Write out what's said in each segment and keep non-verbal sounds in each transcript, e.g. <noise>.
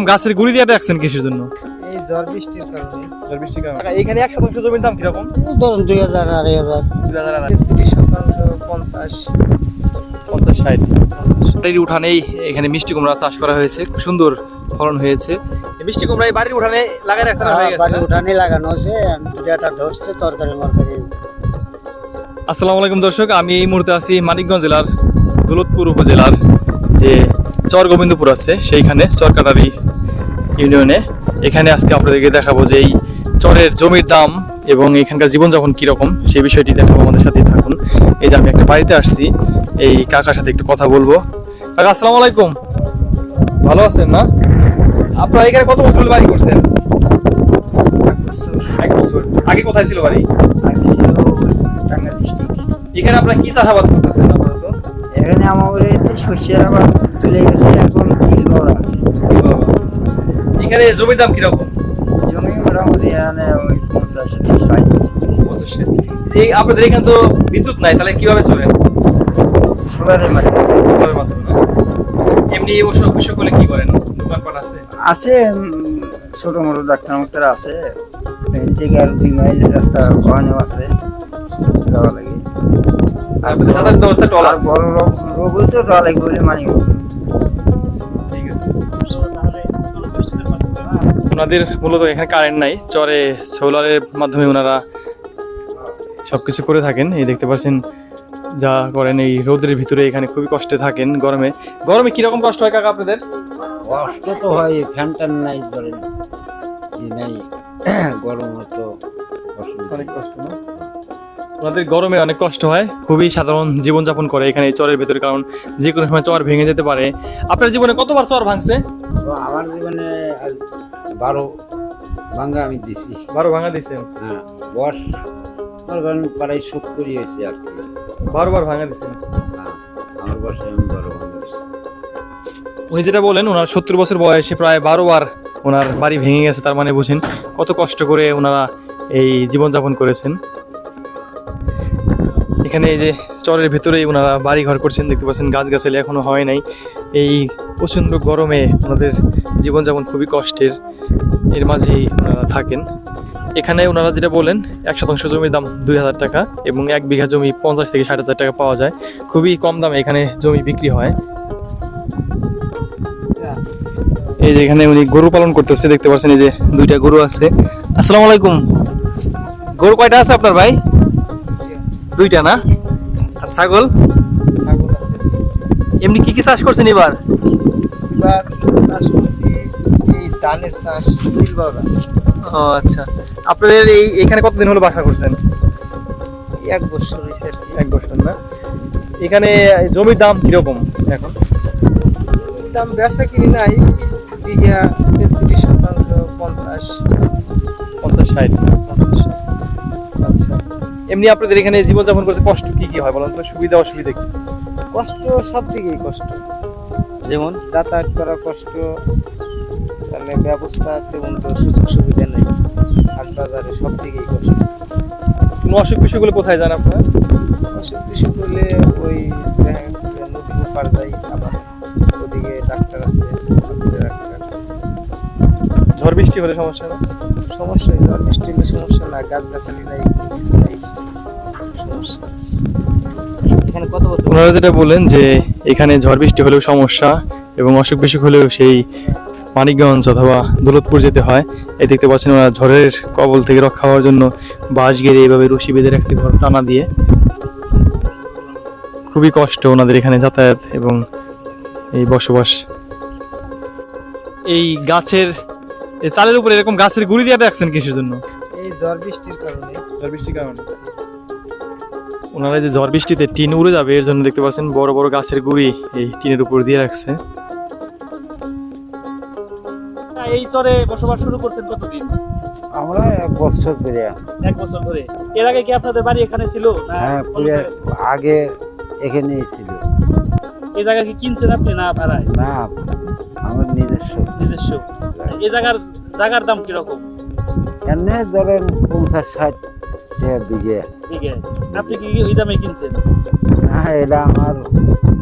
এরকম গাছের গুড়ি দিয়ে রাখছেন কিসের জন্য? এই ঝড় বৃষ্টির কারণে। বৃষ্টির কারণে। এখানে এক শতাংশ জমির দাম কীরকম? ধরুন দুই হাজার আড়াই হাজার। তিরিশ শতাংশ পঞ্চাশ। পঞ্চাশ ষাট। বাড়ির উঠানেই এখানে মিষ্টি কুমড়া চাষ করা হয়েছে। খুব সুন্দর ফলন হয়েছে। মিষ্টি কুমড়া এই বাড়ির উঠানে লাগাই রাখছেন আর হয়ে গেছে উঠানে লাগানো আছে। ধরছে তরকারি মরকারি। আসসালামু আলাইকুম দর্শক আমি এই মুহূর্তে আছি মানিকগঞ্জ জেলার দৌলতপুর উপজেলার যে চর গোবিন্দপুর আছে সেইখানে চরকাটারি ইউনিয়নে। এখানে আজকে আপনাদেরকে দেখাবো যে এই চরের জমির দাম এবং এখানকার জীবনযাপন কীরকম সেই বিষয়টি দেখাবো আমাদের সাথেই থাকুন। এই যে আমি একটা বাড়িতে আসছি এই কাকার সাথে একটু কথা বলব। কাকা আসসালামু আলাইকুম। ভালো আছেন না? আপনারা এখানে কত বছর বাড়ি করছেন? এক বছর। আগে কোথায় ছিল বাড়ি? এখানে আপনারা কি চাষাবাদ করতেছেন? এখানে আমাদের শস্যের আবার চলে গেছে এখন তিল এখানে জমির দাম কীরকম? জমি মোটামুটি এখানে ওই পঞ্চাশ ষাট। এই আপনাদের এখানে তো বিদ্যুৎ নাই তাহলে কীভাবে চলেন সোলারের মাধ্যমে। সোলারের মাধ্যমে? এমনি ওসব বিষয় করলে কি করেন? দোকানপাট আছে? আছে ছোট মোটো ডাক্তার মাক্তার আছে। এখান থেকে আর দুই মাইল রাস্তা ওখানেও আছে। যাওয়া লাগে। আর আপনাদের যাতায়াত ব্যবস্থা টলার আর বড় রোগ রোগ হইতে যাওয়া লাগবে বলে মানি ওনাদের মূলত এখানে কারেন্ট নাই চরে সোলারের মাধ্যমে ওনারা সবকিছু করে থাকেন। এই দেখতে পাচ্ছেন যা করেন এই রোদের ভিতরে এখানে খুবই কষ্টে থাকেন গরমে। গরমে কীরকম কষ্ট হয় কাকা আপনাদের? কষ্ট তো হয় ফ্যান ট্যান নাই ধরেন। নাই <clears throat> গরম হতো অনেক কষ্ট না? ওনাদের গরমে অনেক কষ্ট হয় খুবই সাধারণ জীবনযাপন করে এখানে এই চরের ভেতরে কারণ যে কোনো সময় চর ভেঙে যেতে পারে। আপনার জীবনে কতবার চর ভাঙছে? আমার জীবনে বারো ভাঙ্গা আমি দিছি। বারো ভাঙা দিয়েছেন হ্যাঁ বস করেন প্রায় হয়েছে আর কি। বারোবার ভাঙা দিয়েছেন হ্যাঁ, আমার বসে আমি বারো ভাঙ্গা উনি যেটা বলেন ওনার সত্তর বছর বয়সে প্রায় বারো বার ওনার বাড়ি ভেঙে গেছে তার মানে বুঝেন কত কষ্ট করে ওনারা এই জীবনযাপন করেছেন। এখানে এই যে চরের ভেতরেই ওনারা বাড়ি ঘর করছেন, দেখতে পাচ্ছেন গাছগাছালি এখনও হয় নাই। এই প্রচণ্ড গরমে ওনাদের জীবনযাপন খুবই কষ্টের, এর মাঝেই ওনারা থাকেন। এখানে ওনারা যেটা বলেন, এক শতাংশ জমির দাম দুই হাজার টাকা এবং এক বিঘা জমি পঞ্চাশ থেকে ষাট হাজার টাকা পাওয়া যায়। খুবই কম দামে এখানে জমি বিক্রি হয়। এই যে এখানে উনি গরু পালন করতেছে, দেখতে পাচ্ছেন এই যে দুইটা গরু আছে। আসসালামু আলাইকুম। গরু কয়টা আছে আপনার ভাই? দুইটা না? আর ছাগল? এমনি কি কি চাষ করছেন এবার? এবার চাষ করছি এই ধানের চাষ ও আচ্ছা। আপনাদের এই এখানে কতদিন হলো বাসা করছেন? এক বছর হয়েছে এক বছর না? এখানে জমির দাম কীরকম এখন? দাম বেচা কিনি নাই বিঘা তেত্রিশ শতাংশ পঞ্চাশ। পঞ্চাশ ষাট। এমনি আপনাদের এখানে জীবনযাপন করতে কষ্ট কি কি হয় বলেন? তো সুবিধা অসুবিধা কি? কষ্ট সব দিকেই কষ্ট। যেমন? যাতায়াত করা কষ্ট তাহলে ব্যবস্থা তেমন তো সুযোগ সুবিধা নেই। হাট বাজারে সব দিকেই কষ্ট। কোনো অসুখ বিসুখগুলো কোথায় যান আপনার? অসুখ বিসুখ হলে ওই দেখা গেছে নদীর যাই আবার ওদিকে ডাক্তার আছে ডাক্তার আছে। ঝড় বৃষ্টি হলে সমস্যা না? সমস্যা ঝড় বৃষ্টি হলে সমস্যা না গাছ গাছালি নাই কিছু নাই। সমস্যা। এখানে কত বছর? ওনারা যেটা বললেন যে এখানে ঝড় বৃষ্টি হলেও সমস্যা এবং অসুখ বিসুখ হলেও সেই মানিকগঞ্জ অথবা দৌলতপুর যেতে হয়। এই দেখতে পাচ্ছেন ওরা ঝড়ের কবল থেকে রক্ষা হওয়ার জন্য বাঁশ গেড়ে এইভাবে রশি বেঁধে রাখছে ঘর টানা দিয়ে। খুবই কষ্ট ওনাদের এখানে যাতায়াত এবং এই বসবাস। এই গাছের এই চালের উপরে এরকম গাছের গুড়ি দিয়ে রাখছেন কিসের জন্য? এই ঝড় বৃষ্টির কারণে। ঝড় বৃষ্টির কারণে। ওনারা যে ঝড় বৃষ্টিতে টিন উড়ে যাবে এর জন্য দেখতে পাচ্ছেন বড় বড় গাছের গুড়ি এই টিনের উপর দিয়ে রাখছে। এই চরে বসবাস শুরু করছেন কতদিন? আমরা এক বছর ধরে। এক বছর ধরে। এর আগে কি আপনাদের বাড়ি এখানে ছিল? হ্যাঁ? আগে এখানেই ছিল। এই জায়গা কি কিনছেন আপনি না ভাড়ায়? না আমার নিজস্ব। নিজস্ব। এই জায়গার জায়গার দাম কীরকম? এমনি ধরেন পঞ্চাশ ষাট বিঘে। বিঘে। আপনি কি ওই দামে কিনছেন? না এটা আমার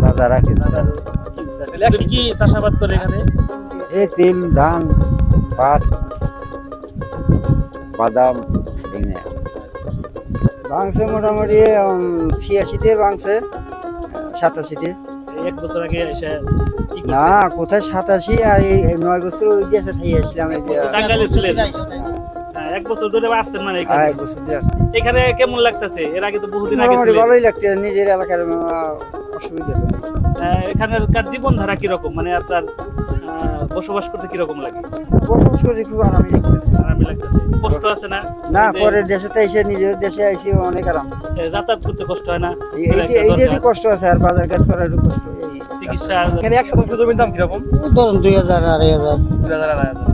দাদারা কিনছে। কিনছেন আপনি কি চাষাবাদ করে এখানে? এই তিল ধান পাট বাদাম। ভাঙছে মোটামুটি ছিয়াশিতে ভাঙছে সাতাশিতে। এক বছর আগে এসে না কোথায় সাতাশি আর এই নয় বছর ওই দেশে থেকে এই টাঙ্গাইলে ছিলেন? হ্যাঁ, এক বছর ধরে আসছেন মানে এখানে। বছর দিয়ে আসছি। এখানে কেমন লাগতেছে? এর আগে তো বহুদিন আগে ছিলেন। ভালোই লাগছে নিজের এলাকার আহ, অসুবিধা তো এখানকার জীবনধারা কীরকম? মানে আপনার আহ, বসবাস করতে কীরকম লাগে? বসবাস করে খুব আরামই লাগতেছে। আরামই লাগতেছে কষ্ট আছে না? না এই যে, পরের এসে নিজের দেশে এসে অনেক আরাম। যাতায়াত করতে কষ্ট হয় না? এই- এইটা এইটা একটু কষ্ট আছে আর বাজার ঘাট করার কষ্ট চিকিৎসা এখানে এক শতাংশ জমির দাম কীরকম? ধরুন দুই হাজার আড়াই হাজার। দুই হাজার আড়াই হাজার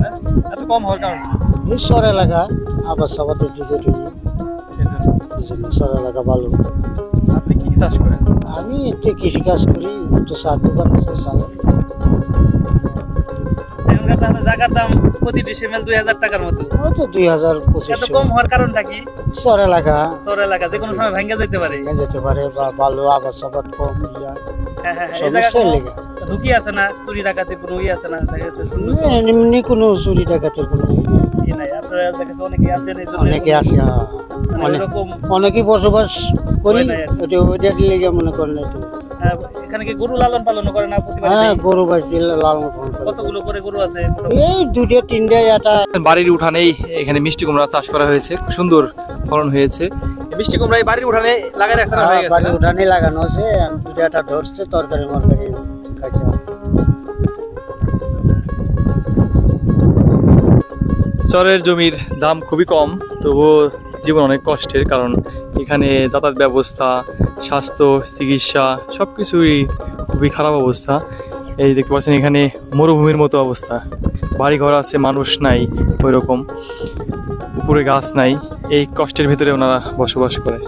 এত কম হওয়ার কারণ এই এলাকা আবার ভালো। আপনি কি চাষ করেন? আমি একটু কৃষিকাজ করি একটু সার দোকান আছে সার। তাহলে জায়গার দাম প্রতি ডিসেমেল দুই হাজার টাকার মতো। তো দুই হাজার এত পঁচিশশো কম হওয়ার কারণটা কি? শহর এলাকা। শহর এলাকা যে কোনো সময় ভেঙে যেতে পারে। ভেঙে যেতে পারে বা ভালো আবাদ সাবাদ কম ইয়া হ্যাঁ হ্যাঁ হ্যাঁ, ঝুঁকি আছে না? চুরি ডাকাতির কোনো ইয়ে আছে না? এমনি কোনো চুরি ডাকাতের কোনো ইয়ে নাই। আপনারা দেখা অনেকে আছেন এই অনেকে আছে। মানে অনেক অনেকেই বসবাস করি। এটা ওইটার লেগে মনে করেন এখানে কি গরু লালন পালন করে না হ্যাঁ গরু বাড়ি লালন পালন কতগুলো করে গরু আছে? এই দুটো তিনটে এটা বাড়ির উঠানেই এখানে মিষ্টি কুমড়া চাষ করা হয়েছে। খুব সুন্দর ফলন হয়েছে। মিষ্টি কুমড়া এই বাড়ির উঠানে লাগাই রাখছে না? হয়ে? উঠানে লাগানো আছে দুটো ধরছে তরকারি মরকারি খাইতে চরের জমির দাম খুবই কম তবুও জীবন অনেক কষ্টের কারণ এখানে যাতায়াত ব্যবস্থা স্বাস্থ্য, চিকিৎসা সব কিছুই খুবই খারাপ অবস্থা। এই দেখতে পাচ্ছেন এখানে মরুভূমির মতো অবস্থা। বাড়ি ঘর আছে, মানুষ নাই ওই রকম উপরে গাছ নাই। এই কষ্টের ভিতরে ওনারা বসবাস করে।